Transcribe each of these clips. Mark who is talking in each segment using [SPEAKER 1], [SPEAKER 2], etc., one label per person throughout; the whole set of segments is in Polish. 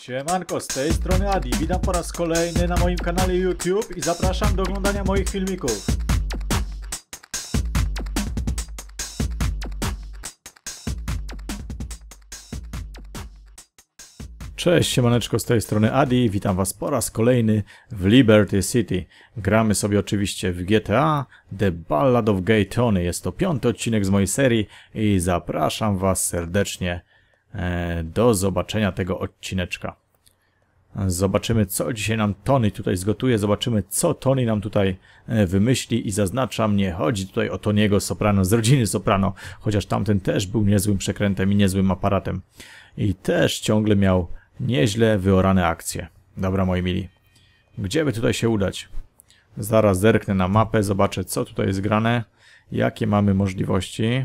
[SPEAKER 1] Siemanko, z tej strony Adi. Witam po raz kolejny na moim kanale YouTube i zapraszam do oglądania moich filmików. Cześć, siemaneczko, z tej strony Adi. Witam was po raz kolejny w Liberty City. Gramy sobie oczywiście w GTA The Ballad of Gay Tony. Jest to piąty odcinek z mojej serii i zapraszam was serdecznie do zobaczenia tego odcineczka. Zobaczymy, co dzisiaj nam Tony tutaj zgotuje. Zobaczymy, co Tony nam tutaj e, wymyśli. I zaznaczam, nie chodzi tutaj o Toniego Soprano z rodziny Soprano, chociaż tamten też był niezłym przekrętem i niezłym aparatem. I też ciągle miał nieźle wyorane akcje. Dobra, moi mili. Gdzie by tutaj się udać? Zaraz zerknę na mapę, zobaczę, co tutaj jest grane, jakie mamy możliwości.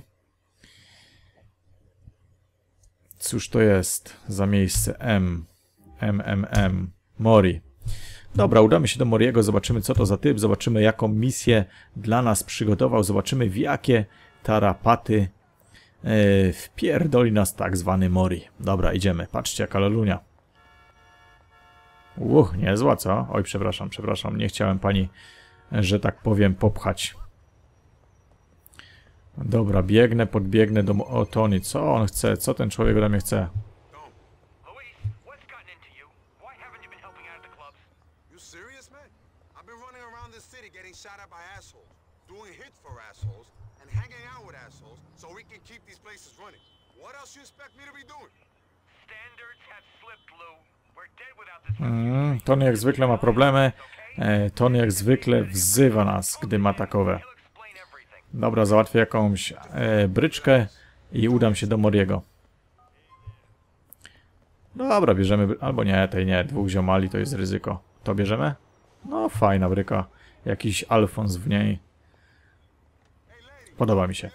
[SPEAKER 1] Cóż to jest za miejsce M? MMM. Mori. Dobra, udamy się do Moriego, zobaczymy co to za typ, zobaczymy jaką misję dla nas przygotował, zobaczymy w jakie tarapaty e, wpierdoli nas tak zwany Mori. Dobra, idziemy. Patrzcie jaka lalunia. Uch, niezła co? Oj, przepraszam, przepraszam, nie chciałem pani, że tak powiem, popchać. Dobra, biegnę, podbiegnę do o, Tony. Co on chce? Co ten człowiek ode mnie chce? Mm, Tony jak zwykle ma problemy. E, Tony jak zwykle wzywa nas, gdy ma takowe. Dobra, załatwię jakąś e, bryczkę i udam się do Moriego. Dobra, bierzemy... Albo nie, tej nie. Dwóch ziomali to jest ryzyko. To bierzemy? No, fajna bryka. Jakiś Alfons w niej. Podoba mi się.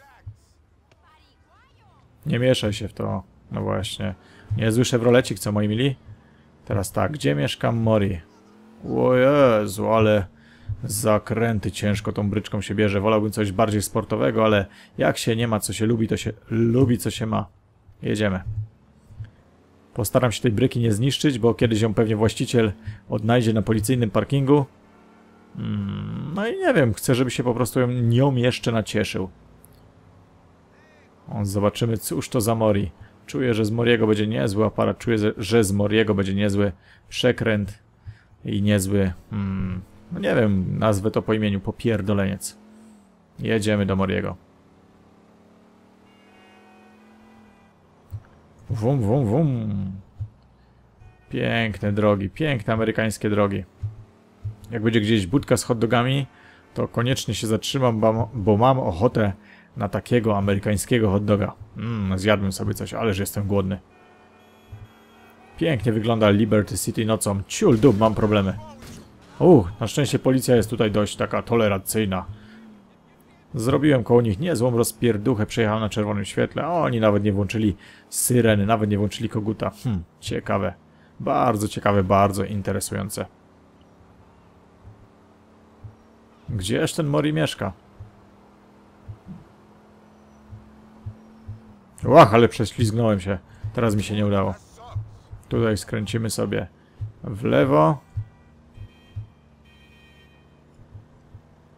[SPEAKER 1] Nie mieszaj się w to. No właśnie. Niezły Chevrolecik, co moi mili? Teraz tak, gdzie mieszkam Mori? O Jezu, ale zakręty ciężko tą bryczką się bierze. Wolałbym coś bardziej sportowego, ale jak się nie ma, co się lubi, to się lubi, co się ma. Jedziemy. Postaram się tej bryki nie zniszczyć, bo kiedyś ją pewnie właściciel odnajdzie na policyjnym parkingu. Mm, no i nie wiem, chcę, żeby się po prostu nią jeszcze nacieszył. O, zobaczymy, cóż to za Mori. Czuję, że z Moriego będzie niezły aparat, czuję, że z Moriego będzie niezły przekręt i niezły, hmm, no nie wiem, nazwę to po imieniu, popierdoleniec. Jedziemy do Moriego. Wum, wum, wum. Piękne drogi, piękne amerykańskie drogi. Jak będzie gdzieś budka z hot dogami, to koniecznie się zatrzymam, bo, mam ochotę na takiego amerykańskiego hot doga. Mm, zjadłbym sobie coś, ależ jestem głodny. Pięknie wygląda Liberty City nocą. Ciul dub, mam problemy. Uch, na szczęście policja jest tutaj dość taka tolerancyjna. Zrobiłem koło nich niezłą rozpierduchę, przejechałem na czerwonym świetle, oni nawet nie włączyli syreny, nawet nie włączyli koguta. Hm, ciekawe. Bardzo ciekawe, bardzo interesujące. Gdzież ten Mori mieszka? Łach, ale prześlizgnąłem się. Teraz mi się nie udało. Tutaj skręcimy sobie w lewo.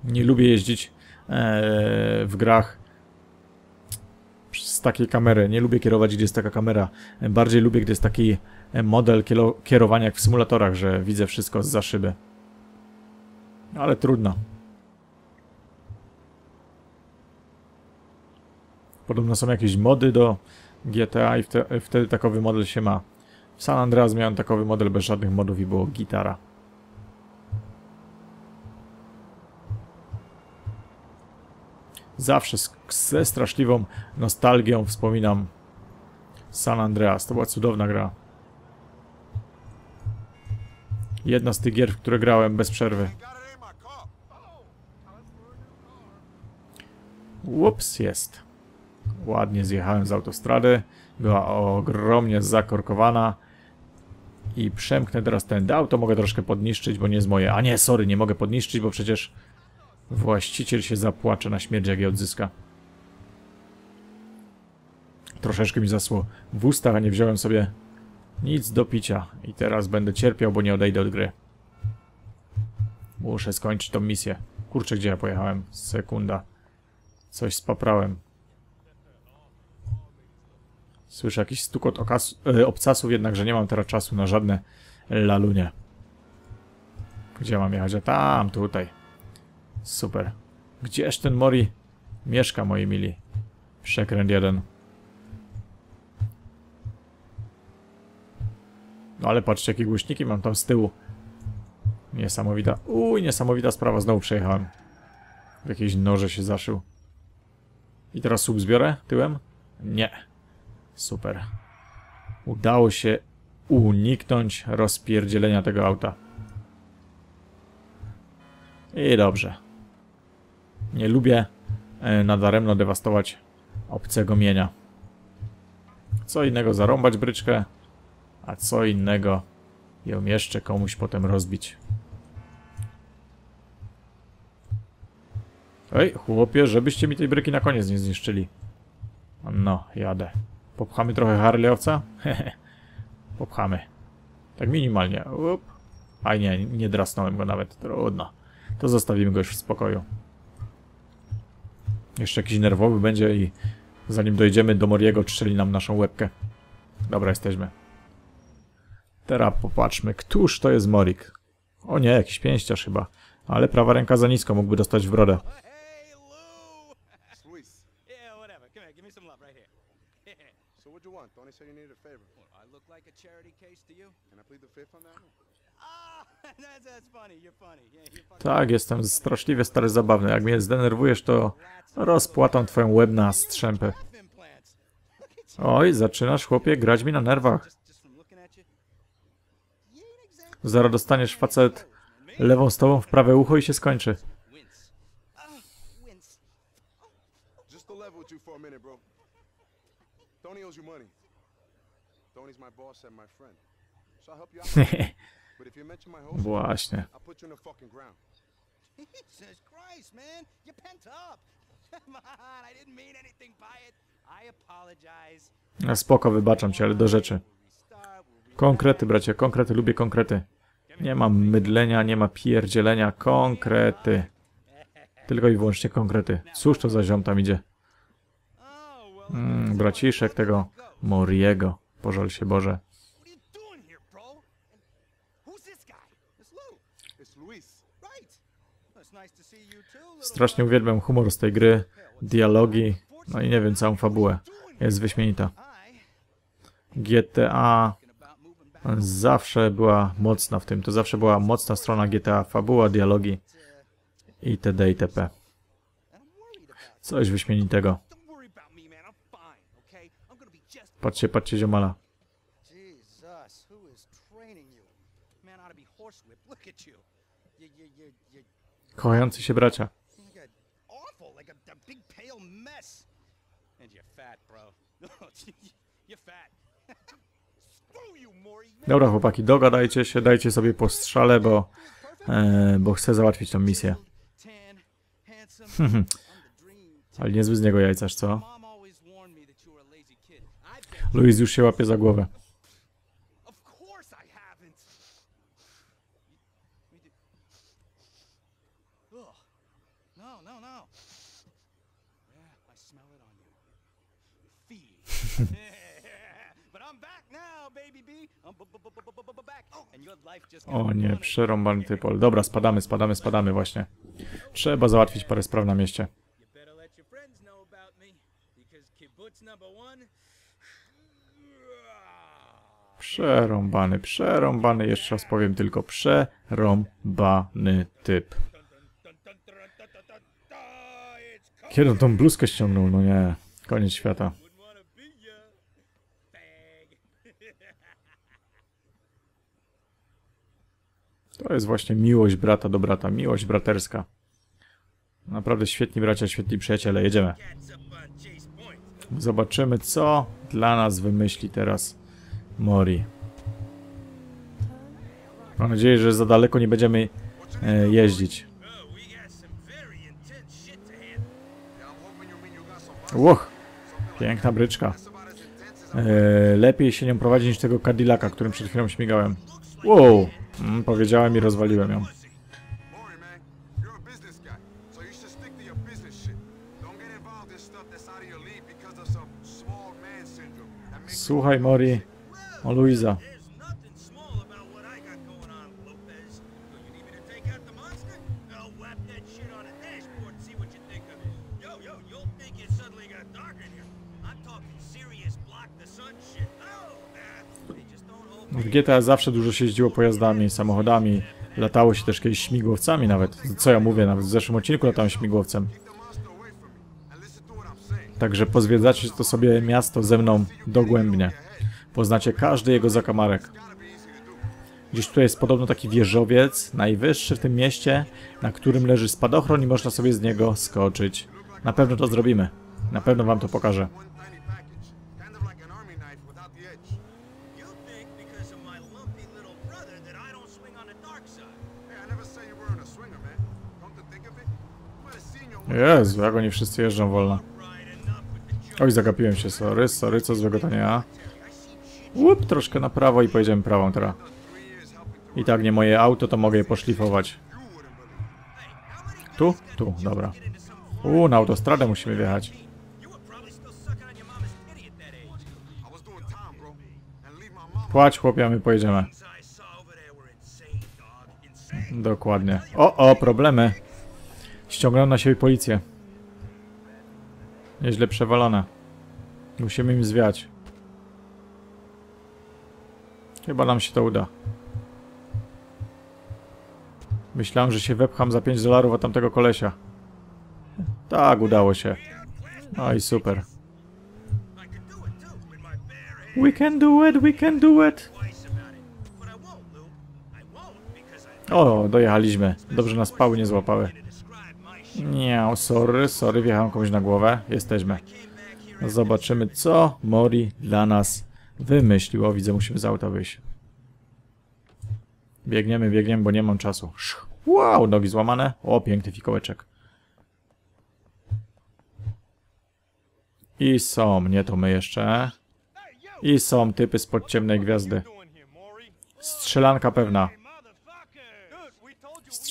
[SPEAKER 1] Nie lubię jeździć e, w grach z takiej kamery. Nie lubię kierować, gdzie jest taka kamera. Bardziej lubię, gdy jest taki model kierowania jak w symulatorach, że widzę wszystko z szyby. Ale trudno. Podobno są jakieś mody do GTA i wte, wtedy takowy model się ma. W San Andreas miałem takowy model bez żadnych modów i było gitara. Zawsze ze straszliwą nostalgią wspominam San Andreas. To była cudowna gra. Jedna z tych gier, w które grałem bez przerwy. Ups, jest. Ładnie zjechałem z autostrady. Była ogromnie zakorkowana. I przemknę teraz tędy. Auto mogę troszkę podniszczyć, bo nie jest moje. A nie, sorry, nie mogę podniszczyć, bo przecież właściciel się zapłacze na śmierć, jak je odzyska. Troszeczkę mi zasło w ustach, a nie wziąłem sobie Nic do picia. I teraz będę cierpiał, bo nie odejdę od gry. Muszę skończyć tą misję. Kurczę, gdzie ja pojechałem? Sekunda. Coś spaprałem. Słyszę jakiś stukot e, obcasów, jednakże nie mam teraz czasu na żadne lalunie. Gdzie mam jechać? A tam, tutaj. Super. Gdzież ten Mori mieszka, moi mili? Przekręt jeden. No ale patrzcie, jakie głośniki mam tam z tyłu. Niesamowita. Uj, niesamowita sprawa. Znowu przejechałem. W jakiejś noże się zaszył. I teraz słup zbiorę tyłem? Nie. Super. Udało się uniknąć rozpierdzielenia tego auta. I dobrze. Nie lubię e, nadaremno dewastować obcego mienia. Co innego zarąbać bryczkę, a co innego ją jeszcze komuś potem rozbić. Ej, chłopie, żebyście mi tej bryki na koniec nie zniszczyli. No, jadę. Popchamy trochę Harley'owca? Popchamy. Tak minimalnie. Up. A nie, nie drasnąłem go nawet. Trudno. To zostawimy go już w spokoju. Jeszcze jakiś nerwowy będzie i zanim dojdziemy do Moriego, strzeli nam naszą łebkę. Dobra, jesteśmy. Teraz popatrzmy, któż to jest Morik? O nie, jakiś pięściarz chyba. Ale prawa ręka za nisko, mógłby dostać w brodę.
[SPEAKER 2] You want? Tony said you needed a favor.
[SPEAKER 3] I look like a charity case to you?
[SPEAKER 2] Can I plead the fifth on that
[SPEAKER 1] Tak, jestem straszliwie stary zabawny. Jak mnie zdenerwujesz, to rozpłatam twoją łeb na strzępy. Oj, zaczynasz, chłopie, grać mi na nerwach. Zaraz dostaniesz facet lewą stopą w prawe ucho i się skończy.
[SPEAKER 3] Ah.
[SPEAKER 2] Tony owes you money. Tony's my boss and my friend. So I'll help you out.
[SPEAKER 1] Właśnie.
[SPEAKER 2] I'll put you in the fucking ground.
[SPEAKER 3] Jesus Christ, man. You're pent up. Come on. I didn't mean anything by it. I apologize.
[SPEAKER 1] No Spoko, wybaczam cię, ale do rzeczy. Konkrety, bracie, konkrety, lubię konkrety. Nie ma mydlenia, nie ma pierdzielenia, konkrety. Tylko i wyłącznie konkrety. Cóż to za ziom tam idzie? Mm, braciszek tego Moriego. Pożal się Boże. Strasznie uwielbiam humor z tej gry, dialogi, no i nie wiem, całą fabułę. Jest wyśmienita. GTA zawsze była mocna w tym. To zawsze była mocna strona GTA. Fabuła, dialogi itd. itp. Coś wyśmienitego. Patrzcie, patrzcie ziomala.
[SPEAKER 3] Man ought to be horsewhipped. Look at you. You, you, you, you,
[SPEAKER 1] Kochający się bracia. Dobra chłopaki, dogadajcie się, dajcie sobie po strzale, bo, e, bo chcę załatwić tą misję. Ale niezły z niego jajcarz, co? Luis już się łapie za głowę. O nie, przerąbany typol. Dobra, spadamy, spadamy, spadamy właśnie. Trzeba załatwić parę spraw na mieście. Przerąbany, przerąbany, jeszcze raz powiem tylko przerąbany typ. Kiedy on tą bluzkę ściągnął? No nie, koniec świata. To jest właśnie miłość brata do brata, miłość braterska. Naprawdę świetni bracia, świetni przyjaciele, jedziemy. Zobaczymy, co dla nas wymyśli teraz Mori. Mam nadzieję, że za daleko nie będziemy e, jeździć. Łoch! Piękna bryczka. E, lepiej się nią prowadzi niż tego Cadillaca, którym przed chwilą śmigałem. Wow! Mm, powiedziałem i rozwaliłem ją.
[SPEAKER 2] Maury, man, you're a
[SPEAKER 1] W GTA zawsze dużo się jeździło pojazdami, samochodami. Latało się też kiedyś śmigłowcami nawet. Co ja mówię, nawet w zeszłym odcinku latałem śmigłowcem. Także pozwiedzacie to sobie miasto ze mną dogłębnie. Poznacie każdy jego zakamarek. Gdzieś tutaj jest podobno taki wieżowiec, najwyższy w tym mieście, na którym leży spadochron i można sobie z niego skoczyć. Na pewno to zrobimy. Na pewno wam to pokażę. Jezu, jak oni wszyscy jeżdżą wolno. Oj, zagapiłem się, sorry, sorry, co złego to nie ja. Łup, troszkę na prawo i pojedziemy prawą teraz. I tak nie moje auto, to mogę je poszlifować. Tu? Tu, dobra. U, na autostradę musimy wjechać. Płać, chłopie, a my pojedziemy. Dokładnie. O, o, problemy. Ściągnął na siebie policję. Nieźle przewalone. Musimy im zwiać. Chyba nam się to uda. Myślałem, że się wepcham za 5 dolarów od tamtego kolesia. Tak, udało się. No i super. We can do it, we can do it. O, dojechaliśmy. Dobrze nas pały nie złapały.
[SPEAKER 3] to describe my shit.
[SPEAKER 1] Nie, sorry, sorry, wjechałem komuś na głowę. Jesteśmy. Zobaczymy, co Mori dla nas wymyślił. Widzę, musimy z auta wyjść. Biegniemy, biegniemy, bo nie mam czasu. Wow, nogi złamane. O, piękny fikołeczek. I są, nie to my jeszcze. I są typy spod ciemnej gwiazdy. Strzelanka pewna.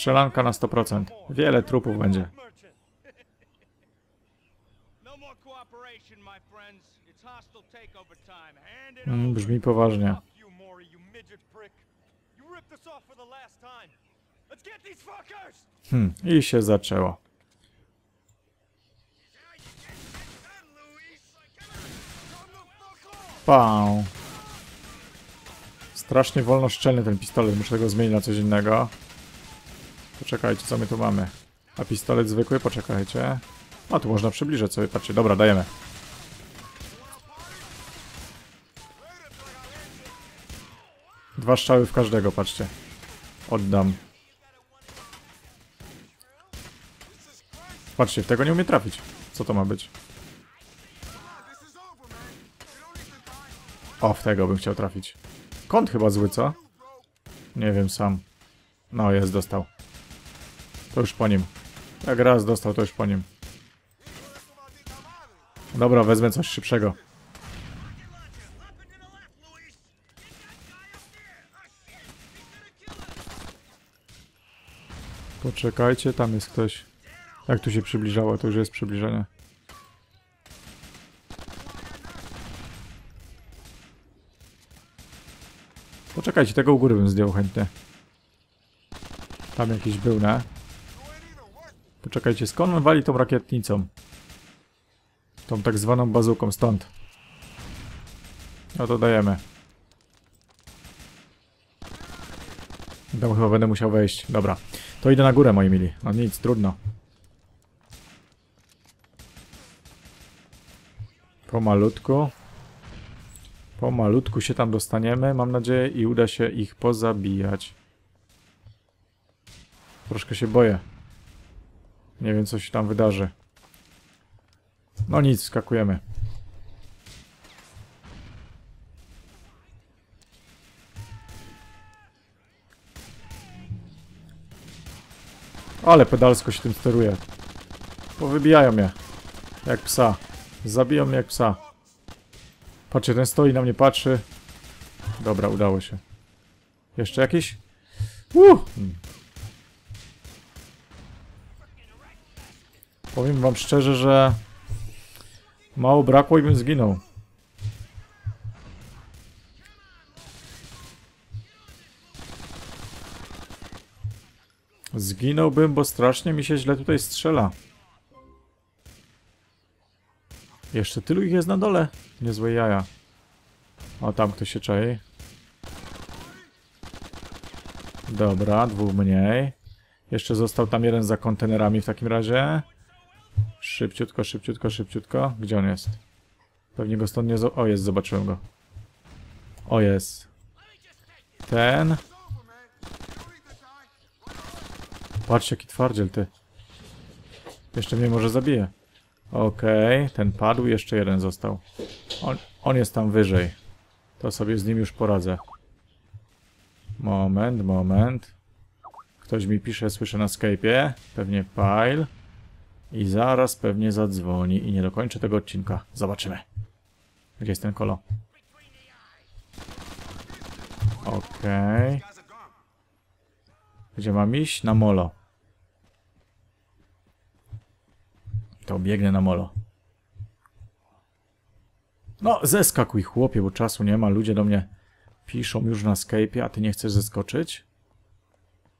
[SPEAKER 1] Strzelanka na 100%. Wiele trupów będzie.
[SPEAKER 3] No
[SPEAKER 1] Mm, brzmi poważnie. Hmm, i się zaczęło. Pał. Strasznie wolnoszczelny ten pistolet, muszę go zmienić na coś innego. Poczekajcie, co my tu mamy. A pistolet zwykły, poczekajcie. A tu można przybliżyć sobie, patrzcie, dobra, dajemy. Dwa strzały w każdego, patrzcie. Oddam. Patrzcie, w tego nie umie trafić. Co to ma być? O, w tego bym chciał trafić. Kąt chyba zły, co? Nie wiem sam. No, jest, dostał. To już po nim. Jak raz dostał, to już po nim. Dobra, wezmę coś szybszego. Poczekajcie, tam jest ktoś. Jak tu się przybliżało, to już jest przybliżenie. Poczekajcie, tego u góry bym zdjął chętnie. Tam jakiś był, ne? Poczekajcie, skąd on wali tą rakietnicą? Tą tak zwaną bazuką, stąd. No to dajemy. Tam chyba będę musiał wejść. Dobra. To idę na górę, moi mili. No nic, trudno. Pomalutku. Pomalutku się tam dostaniemy, mam nadzieję, i uda się ich pozabijać. Troszkę się boję. Nie wiem, co się tam wydarzy. No nic, skakujemy. Ale pedalsko się tym steruje. Powybijają mnie. Jak psa. Zabiją mnie jak psa. Patrzcie, ten stoi na mnie, patrzy. Dobra, udało się. Jeszcze jakiś? Uh! Powiem wam szczerze, że mało brakło i bym zginął. Zginąłbym, bo strasznie mi się źle tutaj strzela. Jeszcze tylu ich jest na dole. Niezłe jaja. O, tam ktoś się czai. Dobra, dwóch mniej. Jeszcze został tam jeden za kontenerami w takim razie. Szybciutko, szybciutko, szybciutko. Gdzie on jest? Pewnie go stąd nie... O, jest, zobaczyłem go. O, jest. Ten. Patrzcie, jaki twardziel, ty. Jeszcze mnie może zabije. Okej, ten padł, jeszcze jeden został. On, on jest tam wyżej. To sobie z nim już poradzę. Moment, moment. Ktoś mi pisze, słyszę na Skype'ie. Pewnie Pile. I zaraz pewnie zadzwoni i nie dokończę tego odcinka. Zobaczymy. Gdzie jest ten kolo? Okej.
[SPEAKER 2] Gone.
[SPEAKER 1] Gdzie mam iść? Na molo. To biegnę na molo. No, zeskakuj chłopie, bo czasu nie ma. Ludzie do mnie piszą już na Skype'ie, a ty nie chcesz zeskoczyć?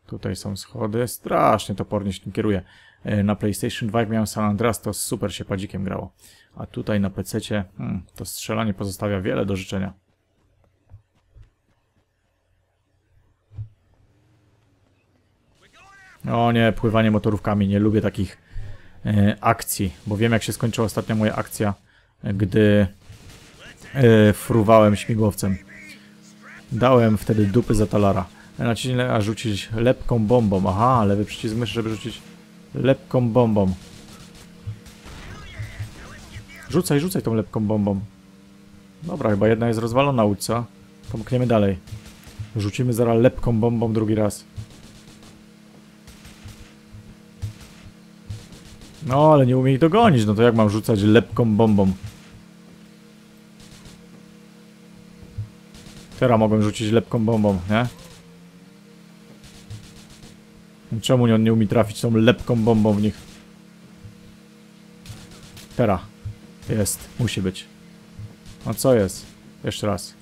[SPEAKER 1] Tutaj są schody. Strasznie topornie się tym kieruje. E, Na PlayStation 2 jak miałem San Andreas, to super się padzikiem grało. A tutaj na PC-cie hmm, to strzelanie pozostawia wiele do życzenia. O nie, pływanie motorówkami. Nie lubię takich e, akcji, bo wiem jak się skończyła ostatnia moja akcja, e, gdy e, fruwałem śmigłowcem. Dałem wtedy dupy za talara. Naciśnij, a rzucić lepką bombą. Aha, lewy przycisk myszy, żeby rzucić lepką bombą. Rzucaj, rzucaj tą lepką bombą. Dobra, chyba jedna jest rozwalona łódźca. Pomkniemy dalej. Rzucimy zaraz lepką bombą drugi raz. No, ale nie umie ich dogonić, no to jak mam rzucać lepką bombą? Teraz mogłem rzucić lepką bombą, nie? Czemu on nie umie trafić tą lepką bombą w nich? Teraz. Jest, musi być. A co jest? Jeszcze raz.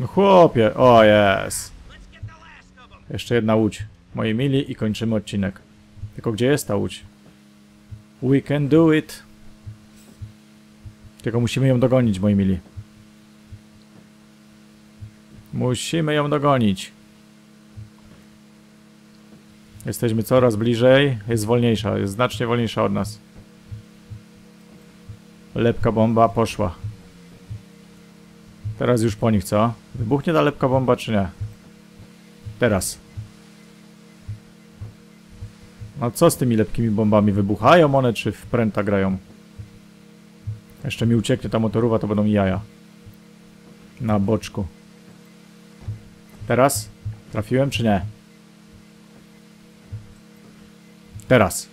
[SPEAKER 1] No chłopie, o jest. Jeszcze jedna łódź. Moi mili i kończymy odcinek. Tylko gdzie jest ta łódź? We can do it. Tylko musimy ją dogonić, moi mili. Musimy ją dogonić. Jesteśmy coraz bliżej. Jest wolniejsza, jest znacznie wolniejsza od nas. Lepka bomba poszła. Teraz już po nich, co? Wybuchnie ta lepka bomba, czy nie? Teraz. No co z tymi lepkimi bombami? Wybuchają one, czy w pręta grają? Jeszcze mi ucieknie ta motorowa, to będą jaja. Na boczku. Teraz? Trafiłem, czy nie? Teraz.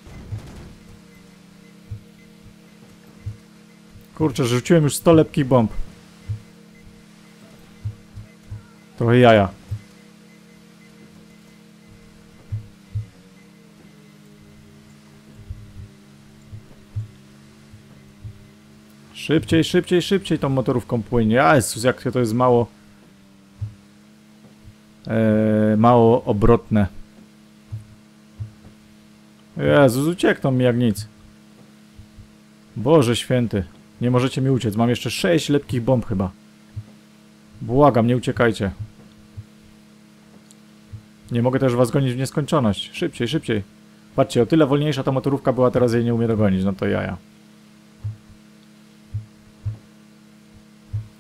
[SPEAKER 1] Kurczę, rzuciłem już 100 lepkich bomb. Trochę jaja. Szybciej, szybciej, szybciej tą motorówką płynie. Jezus, jak to jest mało... Eee, mało obrotne. Jezus, uciekną mi jak nic. Boże święty. Nie możecie mi uciec. Mam jeszcze 6 lepkich bomb chyba. Błagam, nie uciekajcie. Nie mogę też was gonić w nieskończoność. Szybciej, szybciej. Patrzcie, o tyle wolniejsza ta motorówka była, teraz jej nie umie dogonić. No to jaja.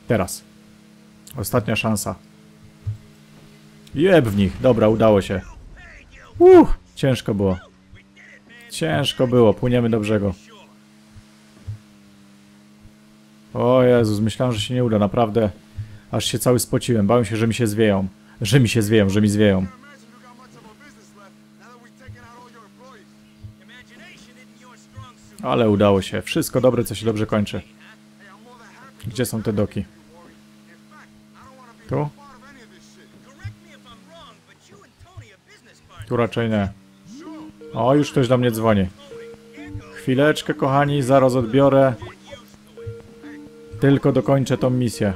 [SPEAKER 1] Teraz. Ostatnia szansa. Jeb w nich. Dobra, udało się. Uff, ciężko było. Ciężko było. Płyniemy do brzegu. O Jezus, myślałem, że się nie uda. Naprawdę. Aż się cały spociłem. Bałem się, że mi się zwieją. Że mi się zwieją, że mi zwieją. Ale udało się. Wszystko dobre, co się dobrze kończy. Gdzie są te doki? Tu? Tu raczej nie. O, już ktoś do mnie dzwoni. Chwileczkę, kochani, zaraz odbiorę. Tylko dokończę tą misję.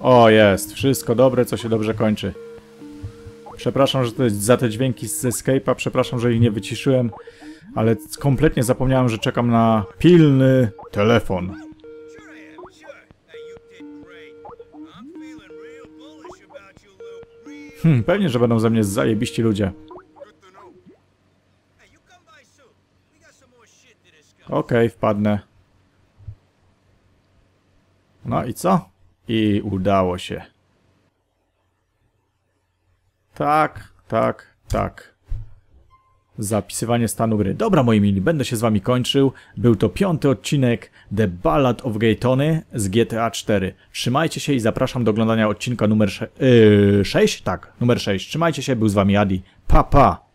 [SPEAKER 1] O, jest. Wszystko dobre, co się dobrze kończy. Przepraszam, że jest za te dźwięki z Escape'a. Przepraszam, że ich nie wyciszyłem. Ale kompletnie zapomniałem, że czekam na pilny telefon. Hmm, pewnie, że będą ze mnie zajebiści ludzie. Okej, wpadnę. No i co? I udało się. Tak, tak, tak. Zapisywanie stanu gry. Dobra, moi mili, będę się z wami kończył. Był to piąty odcinek The Ballad of Gay Tony z GTA 4. Trzymajcie się i zapraszam do oglądania odcinka numer 6. Yy, 6? Tak, numer 6. Trzymajcie się, był z wami Adi. Pa, pa!